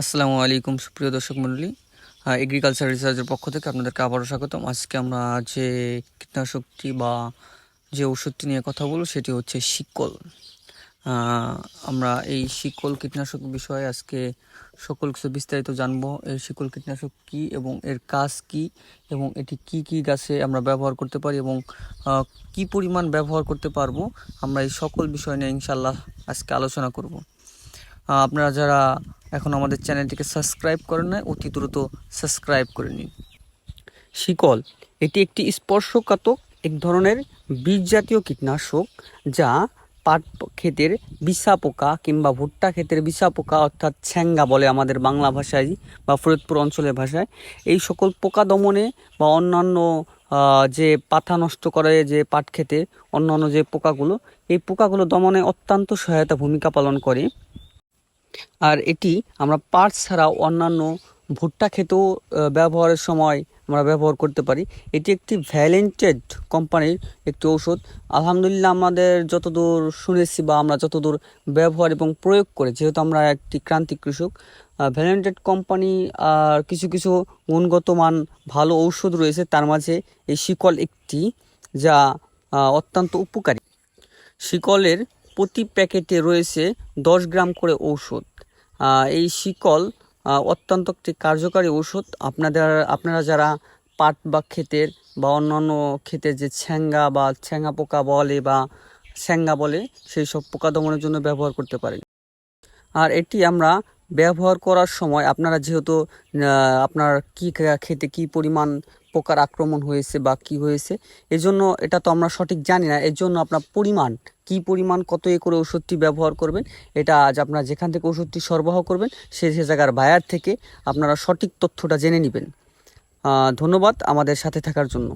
আসসালামু আলাইকুম, সুপ্রিয় দর্শক মণ্ডলী। এগ্রিকালচার রিসার্চের পক্ষ থেকে আপনাদেরকে আবারও স্বাগতম। আজকে আমরা যে কীটনাশকটি বা যে ওষুধটি নিয়ে কথা বলব, সেটি হচ্ছে শিকল। আমরা এই শিকল কীটনাশক বিষয়ে আজকে সকল কিছু বিস্তারিত জানব। এই শিকল কীটনাশক কি এবং এর কাজ কি এবং এটি কি কি গাছে আমরা ব্যবহার করতে পারি এবং কি পরিমাণ ব্যবহার করতে পারব, আমরা এই সকল বিষয় নিয়ে ইনশাল্লাহ আজকে আলোচনা করব। আপনারা যারা এখন আমাদের চ্যানেলটিকে সাবস্ক্রাইব করেন না অতি দ্রুত সাবস্ক্রাইব করে নিন। শিকল, এটি একটি স্পর্শকাতক এক ধরনের বীজ জাতীয় কীটনাশক যা পাট ক্ষেতের বিছা পোকা কিংবা ভুট্টা ক্ষেতের বিছা পোকা অর্থাৎ ছ্যাঙ্গা বলে আমাদের বাংলা ভাষায় বা ফরিদপুর অঞ্চলের ভাষায়। এই সকল পোকা দমনে বা অন্যান্য যে পাতা নষ্ট করে যে পাট ক্ষেতে অন্যান্য যে পোকাগুলো, এই পোকাগুলো দমনে অত্যন্ত সহায়তা ভূমিকা পালন করে। আর এটি আমরা পাট ছাড়াও অন্যান্য ভুট্টা খেতেও ব্যবহারের সময় আমরা ব্যবহার করতে পারি। এটি একটি ভ্যালেন্টেড কোম্পানির একটি ঔষধ। আলহামদুলিল্লাহ আমাদের যতদূর শুনেছি বা আমরা যতদূর ব্যবহার এবং প্রয়োগ করে, যেহেতু আমরা একটি ক্রান্তিক কৃষক ভ্যালেন্টেড কোম্পানি আর কিছু কিছু গুণগত মান ভালো ঔষধ রয়েছে, তার মাঝে এই শিকল একটি, যা অত্যন্ত উপকারী। শিকলের প্রতি প্যাকেটে রয়েছে দশ গ্রাম করে ঔষধ। এই শিকল অত্যন্ত একটি কার্যকারী ঔষধ। আপনাদের, আপনারা যারা পাট বা ক্ষেতের বা অন্যান্য ক্ষেতের যে ছ্যাঙ্গা বা ছ্যাঙ্গা পোকা বলে বা ছ্যাঙ্গা বলে, সেই সব পোকা দমনের জন্য ব্যবহার করতে পারেন। আর এটি আমরা ব্যবহার করার সময় আপনারা যেহেতু আপনার কী খেতে কি পরিমাণ পোকার আক্রমণ হয়েছে বা কি হয়েছে, এজন্য এটা তো আমরা সঠিক জানি না। এর জন্য আপনার পরিমাণ, কি পরিমাণ, কত এ করে ওষুধটি ব্যবহার করবেন, এটা আজ আপনারা যেখান থেকে ওষুধটি সরবরাহ করবেন, সে সে জায়গার বায়ার থেকে আপনারা সঠিক তথ্যটা জেনে নেবেন। ধন্যবাদ আমাদের সাথে থাকার জন্য।